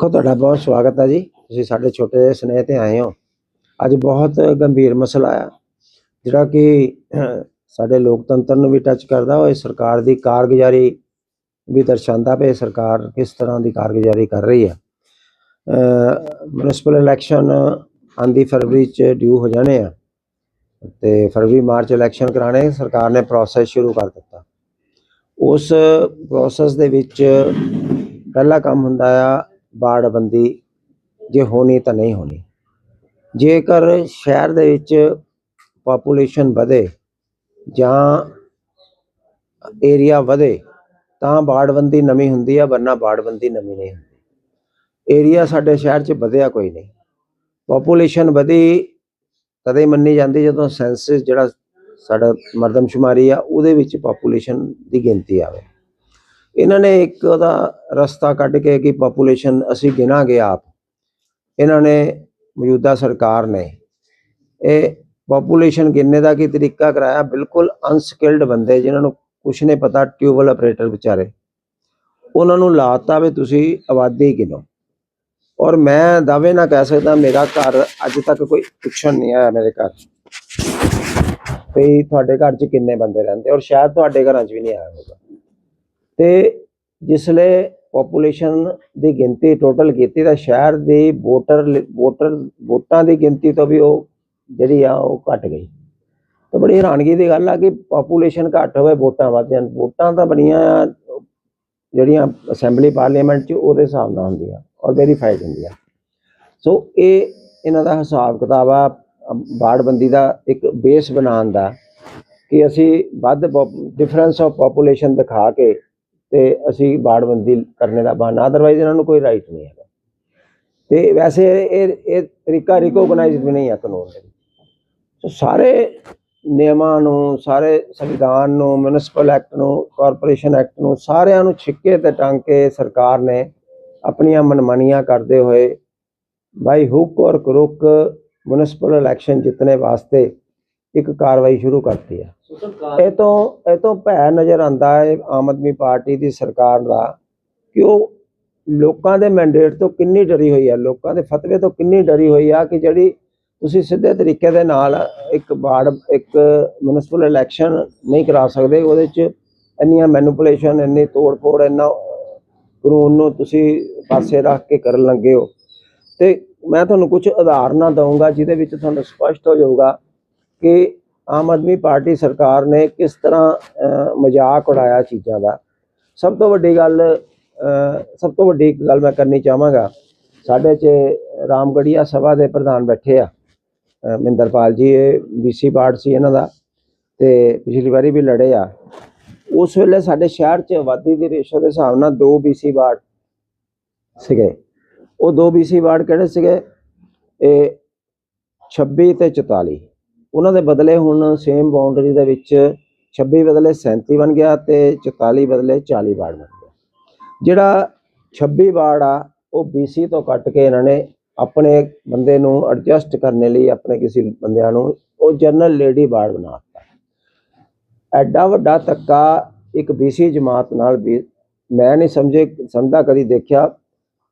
ਦੇਖੋ, ਤੁਹਾਡਾ ਬਹੁਤ ਸਵਾਗਤ ਹੈ ਜੀ। ਤੁਸੀਂ ਸਾਡੇ ਛੋਟੇ ਜਿਹੇ ਸਨੇਹ ਤੇ ਆਏ ਹੋ। ਅੱਜ ਬਹੁਤ ਗੰਭੀਰ ਮਸਲਾ ਆ, ਜਿਹੜਾ ਕਿ ਸਾਡੇ ਲੋਕਤੰਤਰ ਨੂੰ ਵੀ ਟੱਚ ਕਰਦਾ ਹੋਏ ਸਰਕਾਰ ਦੀ ਕਾਰਗੁਜ਼ਾਰੀ ਵੀ ਦਰਸਾਉਂਦਾ ਪਏ ਸਰਕਾਰ ਕਿਸ ਤਰ੍ਹਾਂ ਦੀ ਕਾਰਗੁਜ਼ਾਰੀ ਕਰ ਰਹੀ ਹੈ ਮਿਊਨਿਸਪਲ ਇਲੈਕਸ਼ਨ ਆਂਦੀ ਫਰਵਰੀ ਚ ਡਿਊ ਹੋ ਜਾਣੇ ਆ, ਤੇ ਫਰਵਰੀ, ਮਾਰਚ ਇਲੈਕਸ਼ਨ ਕਰਾਣੇ, ਸਰਕਾਰ ਨੇ ਪ੍ਰੋਸੈਸ ਸ਼ੁਰੂ ਕਰ ਦਿੱਤਾ। ਉਸ ਪ੍ਰੋਸੈਸ ਦੇ ਵਿੱਚ ਪਹਿਲਾ ਕੰਮ ਹੁੰਦਾ ਆ ਬਾੜਬੰਦੀ ਜੇ ਹੋਣੀ ਤਾਂ ਨਹੀਂ ਹੋਣੀ। ਜੇਕਰ ਸ਼ਹਿਰ ਦੇ ਵਿੱਚ ਪਾਪੂਲੇਸ਼ਨ ਵਧੇ ਜਾਂ ਏਰੀਆ ਵਧੇ, ਤਾਂ ਬਾੜਬੰਦੀ ਨਵੀਂ ਹੁੰਦੀ ਆ, ਵਰਨਾ ਬਾੜਬੰਦੀ ਨਵੀਂ ਨਹੀਂ ਹੁੰਦੀ। ਏਰੀਆ ਸਾਡੇ ਸ਼ਹਿਰ 'ਚ ਵਧਿਆ ਕੋਈ ਨਹੀਂ। ਪਾਪੂਲੇਸ਼ਨ ਵਧੀ, ਤਦੇ ਮੰਨੀ ਜਾਂਦੀ ਜਦੋਂ ਸੈਂਸਸ ਜਿਹੜਾ ਸਾਡਾ ਮਰਦਮਸ਼ੁਮਾਰੀ ਆ, ਉਹਦੇ ਵਿੱਚ ਪਾਪੂਲੇਸ਼ਨ ਦੀ ਗਿਣਤੀ ਆਵੇ। ਇਹਨਾਂ ਨੇ ਇੱਕ ਉਹਦਾ ਰਸਤਾ ਕੱਢ ਕੇ ਕਿ ਪਾਪੂਲੇਸ਼ਨ ਅਸੀਂ ਗਿਣਾਂਗੇ ਆਪ। ਇਹਨਾਂ ਨੇ ਮੌਜੂਦਾ ਸਰਕਾਰ ਨੇ ਇਹ ਪਾਪੂਲੇਸ਼ਨ ਗਿਣਨੇ ਦਾ ਕੀ ਤਰੀਕਾ ਕਰਾਇਆ? ਬਿਲਕੁਲ ਅਨਸਕਿਲਡ ਬੰਦੇ ਜਿਨ੍ਹਾਂ ਨੂੰ ਕੁਛ ਨਹੀਂ ਪਤਾ ਟਿਊਬਲ ਆਪਰੇਟਰ ਵਿਚਾਰੇ। ਉਹਨਾਂ ਨੂੰ ਲਾਤਾ ਵੀ ਤੁਸੀਂ ਆਬਾਦੀ ਗਿਣੋ। ਔਰ ਮੈਂ ਦਾਅਵੇ ਨਾ ਕਹਿ ਸਕਦਾ ਮੇਰਾ ਘਰ ਅੱਜ ਤੱਕ ਕੋਈ ਪੁੱਛਣ ਨਹੀਂ ਆਇਆ ਮੇਰੇ ਘਰ। ਵੀ ਤੁਹਾਡੇ ਘਰ 'ਚ ਕਿੰਨੇ ਬੰਦੇ ਰਹਿੰਦੇ? ਔਰ ਸ਼ਾਇਦ ਤੁਹਾਡੇ ਘਰਾਂ 'ਚ ਵੀ ਨਹੀਂ ਆਇਆ ਹੋਊਗਾ। ਤੇ ਜਿਸਲੇ ਪੋਪੂਲੇਸ਼ਨ ਦੀ ਗਿਣਤੀ ਟੋਟਲ ਕੀਤੀ ਤਾਂ ਸ਼ਹਿਰ ਦੀ ਵੋਟਰ ਵੋਟਰ ਵੋਟਾਂ ਦੀ ਗਿਣਤੀ ਤੋਂ ਵੀ ਉਹ ਜਿਹੜੀ ਆ ਉਹ ਘਟ ਗਈ। ਤਾਂ ਬੜੀ ਹੈਰਾਨਗੀ ਦੀ ਗੱਲ ਆ ਕਿ ਪੋਪੂਲੇਸ਼ਨ ਘੱਟ ਹੋਵੇ ਵੋਟਾਂ ਵੱਧ ਜਾਣ ਵੋਟਾਂ ਤਾਂ ਬਣੀਆਂ ਜਿਹੜੀਆਂ ਅਸੈਂਬਲੀ ਪਾਰਲੀਮੈਂਟ 'ਚ ਉਹਦੇ ਹਿਸਾਬ ਨਾਲ ਹੁੰਦੀਆਂ ਔਰ ਵੈਰੀਫਾਈਡ ਹੁੰਦੀਆਂ। ਸੋ ਇਹ ਇਹਨਾਂ ਦਾ ਹਿਸਾਬ ਕਿਤਾਬ ਆ ਅਮ, ਬਾੜਬੰਦੀ ਦਾ ਇੱਕ ਬੇਸ ਬਣਾਉਣ ਦਾ ਕਿ ਅਸੀਂ ਵੱਧ ਡਿਫਰੈਂਸ ਆਫ ਪੋਪੂਲੇਸ਼ਨ ਦਿਖਾ ਕੇ ਤੇ ਅਸੀਂ ਬਾੜਬੰਦੀ ਕਰਨੇ ਦਾ ਬਹਾਨਾ ਅਦਰਵਾਈਜ਼ ਇਹਨਾਂ ਨੂੰ ਕੋਈ ਰਾਈਟ ਨਹੀਂ ਹੈਗਾ। ਤੇ ਵੈਸੇ ਇਹ ਇਹ ਤਰੀਕਾ ਰਿਕੋਗਨਾਈਜ਼ਡ ਵੀ ਨਹੀਂ ਹੈ ਕਾਨੂੰਨ ਦੇ ਵਿੱਚ। ਸੋ ਸਾਰੇ ਨਿਯਮਾਂ ਨੂੰ, ਸਾਰੇ ਸੰਵਿਧਾਨ ਨੂੰ ਮਿਊਨਿਸਪਲ ਐਕਟ ਨੂੰ ਕਾਰਪੋਰੇਸ਼ਨ ਐਕਟ ਨੂੰ ਸਾਰਿਆਂ ਨੂੰ ਛਿੱਕੇ ਤੇ ਟੰਗ ਕੇ ਸਰਕਾਰ ਨੇ ਆਪਣੀਆਂ ਮਨਮਾਨੀਆਂ ਕਰਦੇ ਹੋਏ ਬਾਈ ਹੁੱਕ ਔਰ ਕਰੁਕ ਮਿਊਨਿਸਪਲ ਇਲੈਕਸ਼ਨ ਜਿੱਤਣੇ ਵਾਸਤੇ ਇੱਕ ਕਾਰਵਾਈ ਸ਼ੁਰੂ ਕਰਤੀ ਹੈ ਇਹ ਤੋਂ ਇਹ ਤੋਂ ਭੈ ਨਜ਼ਰ ਆਂਦਾ ਹੈ ਆਮ ਆਦਮੀ ਪਾਰਟੀ ਦੀ ਸਰਕਾਰ ਦਾ ਕਿ ਉਹ ਲੋਕਾਂ ਦੇ ਮੈਂਡੇਟ ਤੋਂ ਕਿੰਨੀ ਡਰੀ ਹੋਈ ਹੈ ਲੋਕਾਂ ਦੇ ਫਤਵੇ ਤੋਂ ਕਿੰਨੀ ਡਰੀ ਹੋਈ ਆ ਕਿ ਜਿਹੜੀ ਤੁਸੀਂ ਸਿੱਧੇ ਤਰੀਕੇ ਦੇ ਨਾਲ ਇੱਕ ਬਾੜ ਇੱਕ ਮਿਊਨਿਸਪਲ ਇਲੈਕਸ਼ਨ ਨਹੀਂ ਕਰਾ ਸਕਦੇ ਉਹਦੇ ਚ ਇੰਨੀਆਂ ਮੈਨੂਪੂਲੇਸ਼ਨ ਇੰਨੀ ਤੋੜ-ਫੋੜ ਇੰਨਾ ਕਾਨੂੰਨ ਨੂੰ ਤੁਸੀਂ ਪਾਸੇ ਰੱਖ ਕੇ ਕਰਨ ਲੱਗੇ ਹੋ। ਤੇ ਮੈਂ ਤੁਹਾਨੂੰ ਕੁਝ ਉਦਾਹਰਨਾਂ ਦਊਂਗਾ ਜਿਹਦੇ ਵਿੱਚ ਤੁਹਾਨੂੰ ਸਪਸ਼ਟ ਹੋ ਜਾਊਗਾ ਕਿ ਆਮ ਆਦਮੀ ਪਾਰਟੀ ਸਰਕਾਰ ਨੇ ਕਿਸ ਤਰ੍ਹਾਂ ਮਜ਼ਾਕ ਉਡਾਇਆ ਚੀਜ਼ਾਂ ਦਾ। ਸਭ ਤੋਂ ਵੱਡੀ ਗੱਲ ਸਭ ਤੋਂ ਵੱਡੀ ਗੱਲ ਮੈਂ ਕਰਨੀ ਚਾਹਾਂਗਾ। ਸਾਡੇ 'ਚ ਰਾਮਗੜੀਆ ਸਭਾ ਦੇ ਪ੍ਰਧਾਨ ਬੈਠੇ ਆ ਅਹ, ਮਹਿੰਦਰਪਾਲ ਜੀ ਇਹ ਬੀਸੀ ਪਾਰਟ ਸੀ ਇਹਨਾਂ ਦਾ ਤੇ ਪਿਛਲੀ ਵਾਰੀ ਵੀ ਲੜੇ ਆ। ਉਸ ਵੇਲੇ ਸਾਡੇ ਸ਼ਹਿਰ 'ਚ ਆਬਾਦੀ ਦੀ ਰੇਸ਼ੋ ਦੇ ਹਿਸਾਬ ਨਾਲ ਦੋ ਬੀਸੀ ਵਾਰਡ ਸੀਗੇ। ਉਹ ਦੋ ਬੀਸੀ ਵਾਰਡ ਕਿਹੜੇ ਸੀਗੇ? ਇਹ 26 ਤੇ 44 ਉਹਨਾਂ ਦੇ ਬਦਲੇ ਹੁਣ ਸੇਮ ਬਾਉਂਡਰੀ ਦੇ ਵਿੱਚ 26 ਬਦਲੇ 37 ਬਣ ਗਿਆ ਤੇ 44 ਬਦਲੇ 40 ਵਾਰਡ ਬਣ ਗਿਆ। ਜਿਹੜਾ 26 ਵਾਰਡ ਆ, ਉਹ BC ਤੋਂ ਕੱਟ ਕੇ ਇਹਨਾਂ ਨੇ ਆਪਣੇ ਬੰਦੇ ਨੂੰ ਐਡਜਸਟ ਕਰਨ ਲਈ ਆਪਣੇ ਕਿਸੇ ਬੰਦਿਆਂ ਨੂੰ ਉਹ ਜਨਰਲ ਲੇਡੀ ਵਾਰਡ ਬਣਾ ਦਿੱਤਾ। ਐਡਾ ਵੱਡਾ ਧੱਕਾ ਇੱਕ BC ਜਮਾਤ ਨਾਲ ਵੀ ਮੈਂ ਨਹੀਂ ਸਮਝੇ, ਸਮਝਦਾ ਕਦੀ ਦੇਖਿਆ।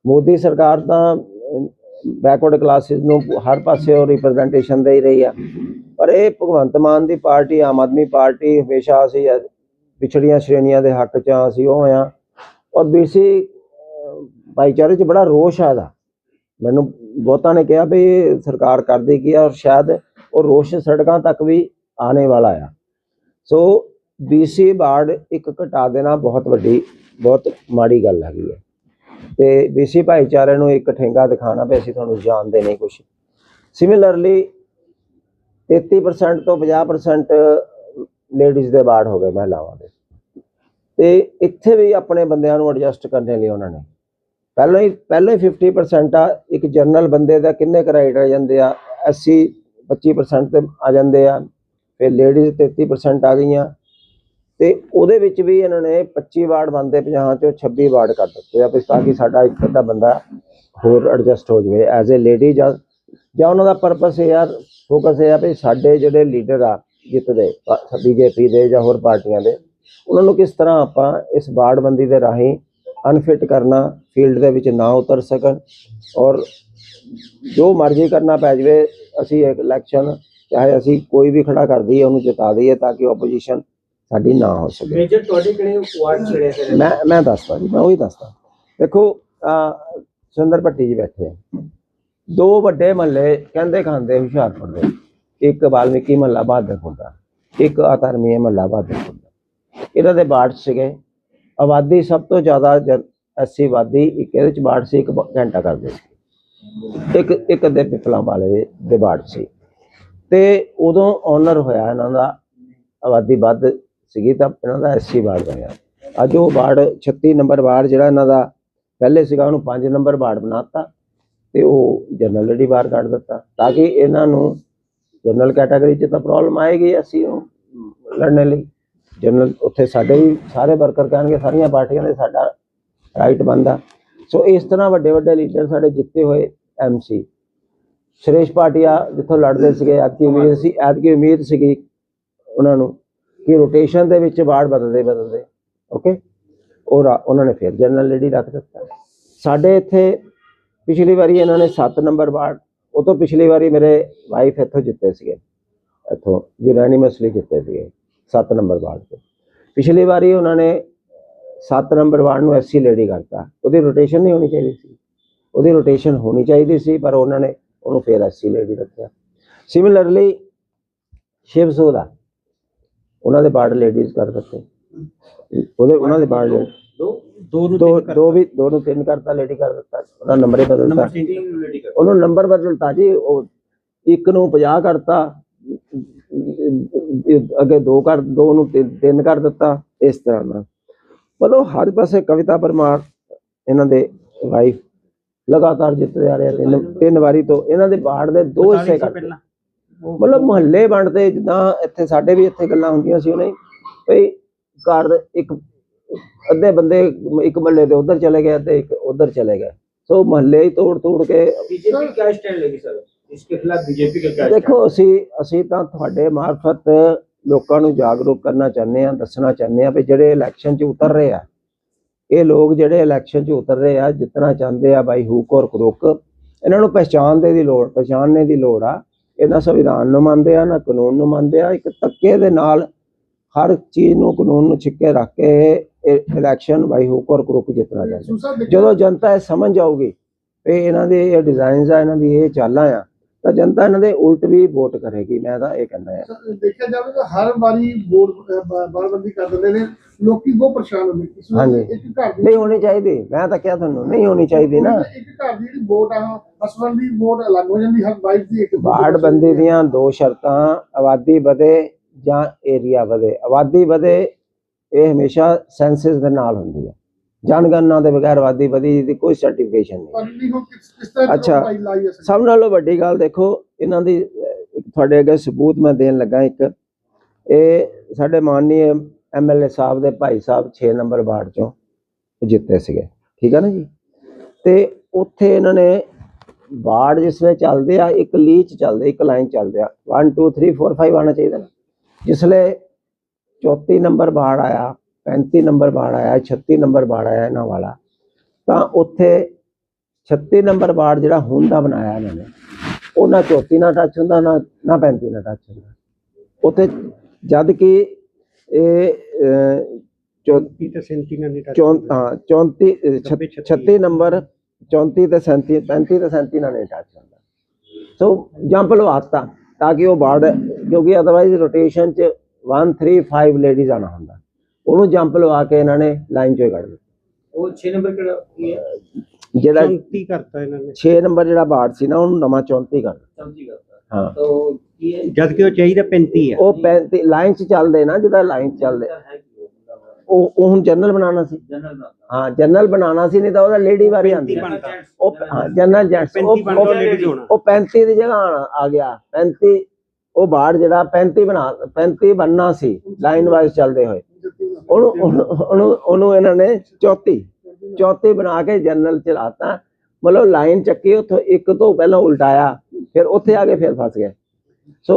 ਮੋਦੀ ਸਰਕਾਰ ਤਾਂ ਬੈਕਵਰਡ ਕਲਾਸਿਸ ਨੂੰ ਹਰ ਪਾਸੇ ਉਹ ਰਿਪਰੈਜ਼ੈਂਟੇਸ਼ਨ ਦੇ ਹੀ ਰਹੀ ਆ। ਪਰ ਇਹ ਭਗਵੰਤ ਮਾਨ ਦੀ ਪਾਰਟੀ, ਆਮ ਆਦਮੀ ਪਾਰਟੀ ਹਮੇਸ਼ਾ ਅਸੀਂ ਪਿਛੜੀਆਂ ਸ਼੍ਰੇਣੀਆਂ ਦੇ ਹੱਕ 'ਚ ਅਸੀਂ ਉਹ ਆ ਔਰ ਬੀਸੀ ਭਾਈਚਾਰੇ 'ਚ ਬੜਾ ਰੋਸ਼ ਆ ਇਹਦਾ। ਮੈਨੂੰ ਬਹੁਤਾਂ ਨੇ ਕਿਹਾ ਵੀ ਸਰਕਾਰ ਕਰਦੀ ਕੀ ਆ ਔਰ ਸ਼ਾਇਦ ਉਹ ਰੋਸ਼ ਸੜਕਾਂ ਤੱਕ ਵੀ ਆਣੇ ਵਾਲਾ ਆ। ਸੋ ਬੀਸੀ ਬਾਰਡ ਇੱਕ ਘਟਾ ਦੇਣਾ ਬਹੁਤ ਵੱਡੀ, ਬਹੁਤ ਮਾੜੀ ਗੱਲ ਹੈਗੀ ਹੈ। ਤੇ ਬੀਸੀ ਭਾਈਚਾਰੇ ਨੂੰ ਇੱਕ ਠੇਂਗਾ ਦਿਖਾਣਾ ਵੀ ਅਸੀਂ ਤੁਹਾਨੂੰ ਜਾਣਦੇ ਨਹੀਂ ਕੁਝ ਸਿਮਿਲਰਲੀ 33% ਤੋਂ 50% ਲੇਡੀਜ਼ ਦੇ ਬਾੜ ਹੋ ਗਏ ਮਹਿਲਾਵਾਂ ਦੇ। ਤੇ ਇੱਥੇ ਵੀ ਆਪਣੇ ਬੰਦਿਆਂ ਨੂੰ ਐਡਜਸਟ ਕਰਨ ਲਈ ਉਹਨਾਂ ਨੇ। ਪਹਿਲਾਂ ਹੀ ਪਹਿਲਾਂ ਹੀ 50% ਆ, ਇੱਕ ਜਨਰਲ ਬੰਦੇ ਦਾ ਕਿੰਨੇ ਕਰਾਈਟ ਆ ਜਾਂਦੇ ਆ 80 25% ਤੇ ਆ ਜਾਂਦੇ ਆ, ਫਿਰ ਲੇਡੀਜ਼ 33% ਆ ਗਈਆਂ। ਤੇ ਉਹਦੇ ਵਿੱਚ ਵੀ ਇਹਨਾਂ ਨੇ 25 ਵਾਰਡ ਬੰਦੇ 50 ਚੋਂ 26 ਵਾਰਡ ਕਰ ਦਿੱਤੇ ਆ, ਵੀ ਤਾਂ ਕਿ ਸਾਡਾ ਇੱਕ ਅੱਧਾ ਬੰਦਾ ਹੋਰ ਐਡਜਸਟ ਹੋ ਜਾਵੇ ਐਜ਼ ਅ ਲੇਡੀ ਜਾਂ ਜਾਂ ਉਹਨਾਂ ਦਾ ਪਰਪਸ ਇਹ ਆ ਫੋਕਸ ਇਹ ਆ ਵੀ ਸਾਡੇ ਜਿਹੜੇ ਲੀਡਰ ਆ ਜਿੱਤਦੇ ਬੀਜੇਪੀ ਦੇ ਜਾਂ ਹੋਰ ਪਾਰਟੀਆਂ ਦੇ ਉਹਨਾਂ ਨੂੰ ਕਿਸ ਤਰ੍ਹਾਂ ਆਪਾਂ ਇਸ ਬਾੜਬੰਦੀ ਦੇ ਰਾਹੀਂ ਅਨਫਿਟ ਕਰਨਾ ਫੀਲਡ ਦੇ ਵਿੱਚ ਨਾ ਉਤਰ ਸਕਣ ਔਰ ਜੋ ਮਰਜ਼ੀ ਕਰਨਾ ਪੈ ਜਾਵੇ ਅਸੀਂ ਇੱਕ ਇਲੈਕਸ਼ਨ ਚਾਹੇ ਅਸੀਂ ਕੋਈ ਵੀ ਖੜਾ ਕਰ ਦਈਏ ਉਹਨੂੰ ਜਿਤਾ ਦਈਏ ਤਾਂ ਕਿ ਆਪੋਜੀਸ਼ਨ ਸਾਡੀ ਨਾ ਹੋ ਸਕੇ। ਮੇਜਰ ਤੁਹਾਡੇ ਕਿਹੜੇ ਵਾਰਡ ਛੜੇ ਸੀ ਮੈਂ ਮੈਂ ਦੱਸਦਾ ਜੀ ਮੈਂ ਉਹੀ ਦੱਸਦਾ। ਦੇਖੋ ਸੁੰਦਰ ਭੱਟੀ ਜੀ ਬੈਠੇ ਆ। ਦੋ ਵੱਡੇ ਮਹੱਲੇ ਕਹਿੰਦੇ ਖਾਂਦੇ ਹੁਸ਼ਿਆਰਪੁਰ ਦੇ। ਇੱਕ ਵਾਲਮੀਕੀ ਮਹੱਲਾ ਬਹਾਦਰਪੁਰ ਦਾ, ਇੱਕ ਆਤਰਮੀਏ ਮਹੱਲਾ ਬਹਾਦਰਪੁਰ ਦਾ। ਇਹਨਾਂ ਦੇ ਬਾੜ ਸੀਗੇ। ਆਬਾਦੀ ਸਭ ਤੋਂ ਜ਼ਿਆਦਾ ਐਸੀ ਆਬਾਦੀ ਇੱਕ ਇਹਦੇ ਚ ਬਾੜ ਸੀ, ਇੱਕ ਘੰਟਾ ਕਰਦੇ ਸੀ। ਇੱਕ ਇੱਕ ਦੇ ਪਿਪਲਾਂ ਵਾਲੇ ਦੇ ਬਾੜ ਸੀ। ਤੇ ਉਦੋਂ ਓਨਰ ਹੋਇਆ ਇਹਨਾਂ ਦਾ, ਆਬਾਦੀ ਵੱਧ ਸੀਗੀ ਤਾਂ ਇਹਨਾਂ ਦਾ ਐਸੀ ਵਾਰਡ ਬਣਿਆ। ਅੱਜ ਉਹ ਵਾਰਡ 36 ਨੰਬਰ ਵਾਰਡ ਜਿਹੜਾ ਇਹਨਾਂ ਦਾ ਪਹਿਲੇ ਸੀਗਾ, ਉਹਨੂੰ 5 ਨੰਬਰ ਵਾਰਡ ਬਣਾਤਾ ਤੇ ਉਹ ਜਨਰਲ ਲੜੀ ਬਾਹਰ ਕੱਢ ਦਿੱਤਾ। ਤਾਂ ਕਿ ਇਹਨਾਂ ਨੂੰ ਜਨਰਲ ਕੈਟਾਗਰੀ 'ਚ ਤਾਂ ਪ੍ਰੋਬਲਮ ਆਏਗੀ, ਅਸੀਂ ਉਹ ਲੜਨ ਲਈ। ਜਨਰਲ ਉੱਥੇ ਸਾਡੇ ਵੀ ਸਾਰੇ ਵਰਕਰ ਕਹਿਣਗੇ, ਸਾਰੀਆਂ ਪਾਰਟੀਆਂ ਦੇ ਸਾਡਾ ਰਾਈਟ ਬੰਦਾ ਸੋ ਇਸ ਤਰ੍ਹਾਂ ਵੱਡੇ ਵੱਡੇ ਲੀਡਰ ਸਾਡੇ ਜਿੱਤੇ ਹੋਏ ਐਮਸੀ ਸੁਰੇਸ਼ ਪਾਟਿਆ ਜਿੱਥੋਂ ਲੜਦੇ ਸੀਗੇ, ਐਤਕੀ ਉਮੀਦ ਸੀ, ਐਤਕੀ ਉਮੀਦ ਸੀਗੀ ਉਹਨਾਂ ਨੂੰ ਕਿ ਰੋਟੇਸ਼ਨ ਦੇ ਵਿੱਚ ਵਾਰਡ ਬਦਲਦੇ ਬਦਲਦੇ ਓਕੇ ਔਰ ਉਹਨਾਂ ਨੇ ਫਿਰ ਜਨਰਲ ਲੇਡੀ ਰੱਖ ਦਿੱਤਾ। ਸਾਡੇ ਇੱਥੇ ਪਿਛਲੀ ਵਾਰੀ ਇਹਨਾਂ ਨੇ 7 ਨੰਬਰ ਵਾਰਡ, ਉਹ ਤੋਂ ਪਿਛਲੀ ਵਾਰੀ ਮੇਰੇ ਵਾਈਫ ਇੱਥੋਂ ਜਿੱਤੇ ਸੀਗੇ। ਇੱਥੋਂ ਯੂਨੈਨਿਮਸਲੀ ਜਿੱਤੇ ਸੀਗੇ 7 ਨੰਬਰ ਵਾਰਡ ਤੋਂ। ਪਿਛਲੀ ਵਾਰੀ ਉਹਨਾਂ ਨੇ 7 ਨੰਬਰ ਵਾਰਡ ਨੂੰ ਐਸਸੀ ਲੇਡੀ ਕਰਤਾ। ਉਹਦੀ ਰੋਟੇਸ਼ਨ ਨਹੀਂ ਹੋਣੀ ਚਾਹੀਦੀ ਸੀ। ਉਹਦੀ ਰੋਟੇਸ਼ਨ ਹੋਣੀ ਚਾਹੀਦੀ ਸੀ, ਪਰ ਉਹਨਾਂ ਨੇ ਉਹਨੂੰ ਫਿਰ ਐਸਸੀ ਲੇਡੀ ਰੱਖਿਆ। ਸਿਮਿਲਰਲੀ ਸ਼ਿਵ ਸੋਦਾ ਉਹਨਾਂ ਦੇ ਬਾਰਡ ਲੇਡੀਜ਼ ਕਰ ਦਿੱਤੇ। ਉਹਦੇ ਉਹਨਾਂ ਦੇ ਬਾਰਡ ਦੋ ਦੋ ਨੂੰ ਦੋ ਦੋ ਵੀ ਦੋ ਨੂੰ ਤਿੰਨ ਕਰਤਾ ਲੇਡੀ ਕਰ ਦਿੱਤਾ ਉਹਦਾ ਨੰਬਰ ਹੀ ਬਦਲਤਾ ਨੰਬਰ 3 ਰੈਡੀ ਕਰ ਉਹਨੂੰ ਨੰਬਰ ਬਦਲਤਾ ਜੀ ਉਹ ਇੱਕ ਨੂੰ 50 ਕਰਤਾ ਅੱਗੇ ਦੋ ਕਰ ਦੋ ਨੂੰ ਤਿੰਨ ਕਰ ਦਿੱਤਾ ਇਸ ਤਰ੍ਹਾਂ ਨਾਲ। ਮਤਲਬ ਹਰ ਪਾਸੇ ਕਵਿਤਾ ਪਰਮਾਰ ਇਹਨਾਂ ਦੇ ਵਾਈਫ ਲਗਾਤਾਰ ਜਿੱਤਦੇ ਆ ਰਹੇ ਤਿੰਨ ਤਿੰਨ ਵਾਰੀ ਤੋਂ ਇਹਨਾਂ ਦੇ ਬਾੜ ਦੇ ਦੋ ਹਿੱਸੇ ਕਰਦੇ। ਮਤਲਬ ਮੁਹੱਲੇ ਵੰਡਦੇ ਜਿੱਦਾਂ ਇੱਥੇ ਸਾਡੇ ਵੀ ਇੱਥੇ ਗੱਲਾਂ ਹੁੰਦੀਆਂ ਸੀ ਉਹਨੇ ਭਈ ਘਰ ਇੱਕ ਅੱਧੇ ਬੰਦੇ ਇੱਕ ਮਹੱਲੇ ਦੇ ਉਧਰ ਚਲੇ ਗਏ ਤੇ ਇੱਕ ਉਧਰ ਚਲੇ ਗਏ। ਸੋ ਮਹੱਲੇ ਹੀ ਤੋੜ ਤੋੜ ਕੇ ਬੀਜੇਪੀ ਕਾ ਸਟੈਂਡ ਲੇਗੀ ਸਰ? ਇਸ ਦੇ ਖਿਲਾਫ ਬੀਜੇਪੀ ਦਾ ਕਾ ਦੇਖੋ ਅਸੀਂ ਅਸੀਂ ਤਾਂ ਤੁਹਾਡੇ ਮਾਰਫਤ ਲੋਕਾਂ ਨੂੰ ਜਾਗਰੂਕ ਕਰਨਾ ਚਾਹੁੰਦੇ ਆ ਦੱਸਣਾ ਚਾਹੁੰਦੇ ਆ ਵੀ ਜਿਹੜੇ ਇਲੈਕਸ਼ਨ 'ਚ ਉਤਰ ਰਹੇ ਆ ਇਹ ਲੋਕ ਜਿਹੜੇ ਇਲੈਕਸ਼ਨ 'ਚ ਉਤਰ ਰਹੇ ਆ ਜਿੰਨਾ ਚਾਹੁੰਦੇ ਆ ਬਾਈ ਹੂਕ ਔਰ ਕਰੁਕ ਇਹਨਾਂ ਨੂੰ ਪਛਾਣਦੇ ਦੀ ਲੋੜ ਪਛਾਣਨੇ ਦੀ ਲੋੜ ਆ। ਇਹਨਾਂ ਸੰਵਿਧਾਨ ਨੂੰ ਮੰਨਦੇ ਆ ਨਾ ਕਾਨੂੰਨ ਨੂੰ ਮੰਨਦੇ ਆ ਇੱਕ ਤੱਕੇ ਦੇ ਨਾਲ ਹਰ ਚੀਜ਼ ਨੂੰ ਕਾਨੂੰਨ ਨੂੰ ਛਿੱਕੇ ਰੱਖ ਕੇ ਇਲੈਕਸ਼ਨ ਬਾਈ ਹੂਕ ਔਰ ਕਰੁਕ ਜਿੱਤਣਾ ਚਾਹੁੰਦੇ ਜਦੋਂ ਜਨਤਾ ਇਹ ਸਮਝ ਜਾਊਗੀ ਵੀ ਇਹਨਾਂ ਦੇ ਇਹ ਡਿਜ਼ਾਈਨਸ ਆ ਇਹਨਾਂ ਦੀ ਇਹ ਚਾਲਾਂ ਆ ਤਾਂ ਜਨਤਾ ਇਹਨਾਂ ਦੇ ਉਲਟ ਵੀ ਵੋਟ ਕਰੇਗੀ ਮੈਂ ਤਾਂ ਇਹ ਕਹਿੰਦਾ ਆ ਦੇਖਿਆ ਜਾਵੇ ਤਾਂ ਹਰ ਵਾਰੀ ਬੋਰਡ ਬਾਲਬੰਦੀ ਕਰ ਦਿੰਦੇ ਨੇ ਲੋਕੀ ਬਹੁਤ ਪਰੇਸ਼ਾਨ ਹੁੰਦੇ ਕਿਸੇ ਨੂੰ ਹਾਂਜੀ। ਨਹੀਂ ਹੋਣੀ ਚਾਹੀਦੀ ਮੈਂ ਤਾਂ ਕਿਹਾ ਤੁਹਾਨੂੰ ਨਹੀਂ ਹੋਣੀ ਚਾਹੀਦੀ ਨਾ। ਇੱਕ ਘਰ ਦੀ ਜਿਹੜੀ ਵੋਟ ਆ ਹਸਬੰਦ ਦੀ ਵੋਟ ਅਲੱਗ ਹੋ ਜਾਂਦੀ ਹਰ ਵਾਈਫ ਦੀ ਇੱਕ ਬਾੜ ਬੰਦੀ ਦੀਆਂ ਦੋ ਸ਼ਰਤਾਂ ਆਬਾਦੀ ਵਧੇ ਜਾਂ ਏਰੀਆ ਵਧੇ। ਆਬਾਦੀ ਵਧੇ ਇਹ ਹਮੇਸ਼ਾ ਸੈਂਸਸ ਦੇ ਨਾਲ ਹੁੰਦੀ ਹੈ। ਜਨਗਣਨਾ ਦੇ ਬਗੈਰ ਆਬਾਦੀ ਵਧੀ ਦੀ ਕੋਈ ਸਰਟੀਫਿਕੇਸ਼ਨ ਨਹੀਂ। ਅੱਛਾ। ਸਭ ਨਾਲੋਂ ਵੱਡੀ ਗੱਲ ਦੇਖੋ ਇਹਨਾਂ ਦੀ ਤੁਹਾਡੇ ਅੱਗੇ ਸਬੂਤ ਮੈਂ ਦੇਣ ਲੱਗਾ ਇੱਕ। ਇਹ ਸਾਡੇ ਮਾਨਨੀय ਐਮਐਲਏ ਸਾਹਿਬ ਦੇ ਭਾਈ ਸਾਹਿਬ 6 ਨੰਬਰ ਵਾਰਡ ਚੋਂ ਜਿੱਤੇ ਸੀਗੇ। ਠੀਕ ਹੈ ਨਾ ਜੀ? ਤੇ ਉੱਥੇ ਇਹਨਾਂ ਨੇ ਵਾਰਡ ਜਿਸ ਵੇਲੇ ਚੱਲਦੇ ਆ ਇੱਕ ਲੀਚ ਚੱਲਦੇ ਇੱਕ ਲਾਈਨ ਚੱਲਦੇ ਆ। 1 2 3 4 5 ਆਣਾ ਚਾਹੀਦਾ ਨਾ। ਜਿਸਲੇ 34 ਨੰਬਰ ਵਾਰਡ ਆਇਆ 35 ਨੰਬਰ ਵਾਰਡ ਆਇਆ 36 ਨੰਬਰ ਵਾਰਡ ਆਇਆ ਇਹਨਾਂ ਵਾਲਾ। ਤਾਂ ਉੱਥੇ 36 ਨੰਬਰ ਵਾਰਡ ਜਿਹੜਾ ਹੁਣ ਦਾ ਬਣਾਇਆ ਇਹਨਾਂ ਨੇ। ਉਹ ਨਾ 34 ਨਾਲ ਟੱਚ ਹੁੰਦਾ ਨਾ ਨਾ 35 ਨਾਲ ਟੱਚ ਹੁੰਦਾ। ਉੱਥੇ ਜਦ ਕਿ ਇਹ ਅਹ, ਚੌ- ਤੇ ਸੈਂਟੀਨਾ ਨਹੀਂ ਚੌਂ- ਹਾਂ 34 ਅਹ, ਛ- 36 ਨੰਬਰ 34 ਤੇ 37 35 ਤੇ 37 ਨਾਲ ਨਹੀਂ ਟੱਚ ਹੁੰਦਾ। ਸੋ ਜੰਪ ਲਵਾਤਾ ਤਾਂ ਕਿ ਉਹ ਬਾੜ ਕਿਉਂਕਿ ਅਦਰਵਾਈਜ਼ ਰੋਟੇਸ਼ਨ ਚ 135 ਲੇਡੀਜ਼ ਆਣਾ ਹੁੰਦਾ। ਉਹਨੂੰ ਜੰਪ ਲਵਾ ਕੇ ਇਹਨਾਂ ਨੇ ਲਾਈਨ ਚੋਂ ਹੀ ਕੱਢ ਦਿੱਤਾ। ਉਹ 6 ਨੰਬਰ ਕਿਹੜਾ ਜਿਹੜਾ 34 ਕਰਤਾ ਇਹਨਾਂ ਨੇ। 6 ਨੰਬਰ ਜਿਹੜਾ ਬਾੜ ਸੀ ਨਾ ਉਹਨੂੰ ਨਵਾਂ 34 ਕਰ ਦਿੱਤਾ 34 ਕਰਤਾ। ਹਾਂ। ਤਾਂ ਕੀ ਹੈ? ਜਦ ਕਿ ਉਹ ਚਾਹੀਦਾ 35 ਹੈ ਉਹ 35 ਲਾਈਨ 'ਚ ਚੱਲਦੇ ਨਾ ਜਿਹੜਾ ਲਾਈਨ 'ਚ ਚੱਲਦੇ। ਉਹ ਉਹ ਹੁਣ ਜਨਰਲ ਬਣਾਉਣਾ ਸੀ। ਜਨਰਲ ਹਾਂ ਜਨਰਲ ਬਣਾਉਣਾ ਸੀ ਨਹੀਂ ਤਾਂ ਉਹਦਾ ਲੇਡੀ ਵਾਰੀ ਆਂਦੀ ਉਹ ਜਨਰਲ ਜੈਂਟਸ ਉਹ 35 ਦੀ ਜਗ੍ਹਾ ਆ ਗਿਆ। 35 ਉਹ ਬਾੜ ਜਿਹੜਾ 35 ਬਣਾ 35 ਬਣਨਾ ਸੀ ਲਾਈਨ ਵਾਈਜ਼ ਚੱਲਦੇ ਹੋਏ। ਉਹਨੂੰ ਉਹਨੂੰ ਇਹਨਾਂ ਨੇ 34 34 ਬਣਾ ਕੇ ਜਨਰਲ ਚਲਾਤਾ। ਮਤਲਬ ਲਾਈਨ ਚੱਕੀ ਉੱਥੋਂ ਇੱਕ ਤੋਂ ਪਹਿਲਾਂ ਉਲਟਾਇਆ ਫਿਰ ਉੱਥੇ ਆ ਕੇ ਫਿਰ ਫਸ ਗਏ। ਸੋ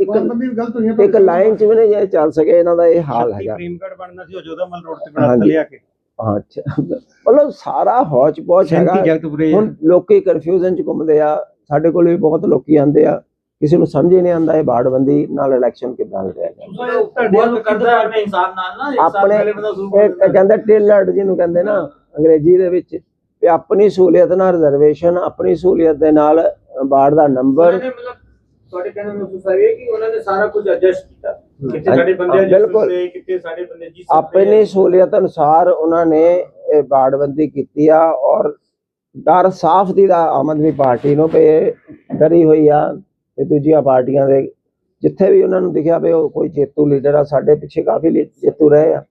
ਇੱਕ ਇੱਕ ਲਾਈਨ ਚ ਵੀ ਨਹੀਂ ਇਹ ਚੱਲ ਸਕੇ ਇਹਨਾਂ ਦਾ ਇਹ ਹਾਲ ਹੈਗਾ। ਕ੍ਰੀਮਗੜ ਬਣਨਾ ਸੀ ਉਹ ਜੋਧਾਮਲ ਰੋਡ ਤੇ ਹਾਂਜੀ। ਲਿਆ ਕੇ। ਹਾਂ ਅੱਛਾ ਮਤਲਬ ਸਾਰਾ ਹੌਚ ਪੌਚ ਹੈਗਾ। ਹੁਣ ਲੋਕੀ ਕਨਫਿਊਜ਼ਨ ਚ ਘੁੰਮਦੇ ਆ ਸਾਡੇ ਕੋਲ ਵੀ ਬਹੁਤ ਲੋਕੀ ਆਂਦੇ ਆ। ਕਿਸੇ ਨੂੰ ਸਮਝ ਹੀ ਨਹੀਂ ਆਂਦਾ ਇਹ ਬਾੜਬੰਦੀ ਨਾਲ ਇਲੈਕਸ਼ਨ ਕਿੱਦਾਂ ਲੜਿਆ ਹੈ ਆਪਣੇ ਇਹ ਕਹਿੰਦਾ ਟੇਲਰਡ ਜਿਹਨੂੰ ਕਹਿੰਦੇ ਨਾ ਅੰਗਰੇਜ਼ੀ ਦੇ ਵਿੱਚ ਵੀ ਆਪਣੀ ਸਹੂਲੀਅਤ ਨਾਲ ਰਿਜ਼ਰਵੇਸ਼ਨ ਆਪਣੀ ਸਹੂਲੀਅਤ ਦੇ ਨਾਲ ਬਾੜ ਦਾ ਨੰਬਰ ਨੇ ਮਤਲਬ ਤੁਹਾਡੇ ਕਹਿਣ ਦਾ ਮਤਲਬ ਇਹ ਹੈ ਕਿ ਉਹਨਾਂ ਨੇ ਸਾਰਾ ਕੁਝ ਐਡਜਸਟ ਕੀਤਾ। ਕਿਤੇ ਹਾਂ, ਸਾਡੇ ਬੰਦੇ ਹਾਂ, adjust ਬਿਲਕੁਲ। ਹੁੰਦੇ, ਕਿਤੇ ਸਾਡੇ ਬੰਦੇ ਜੀ ਆਪਣੀ ਸਹੂਲੀਅਤ ਅਨੁਸਾਰ ਉਹਨਾਂ ਨੇ ਇਹ ਬਾੜਬੰਦੀ ਕੀਤੀ ਆ ਔਰ ਡਰ ਸਾਫ਼ ਦੀ ਦਾ ਆਮ ਆਦਮੀ ਪਾਰਟੀ ਨੂੰ ਇਹ ਡਰੀ ਹੋਈ ਆ। ਤੇ ਦੂਜੀਆਂ ਪਾਰਟੀਆਂ ਦੇ, ਜਿੱਥੇ ਵੀ ਉਹਨਾਂ ਨੂੰ ਦਿਖਿਆ ਵੀ ਉਹ ਕੋਈ ਜੇਤੂ ਲੀਡਰ ਆ, ਸਾਡੇ ਪਿੱਛੇ ਕਾਫੀ ਲੀ- ਜੇਤੂ ਰਹੇ ਆ।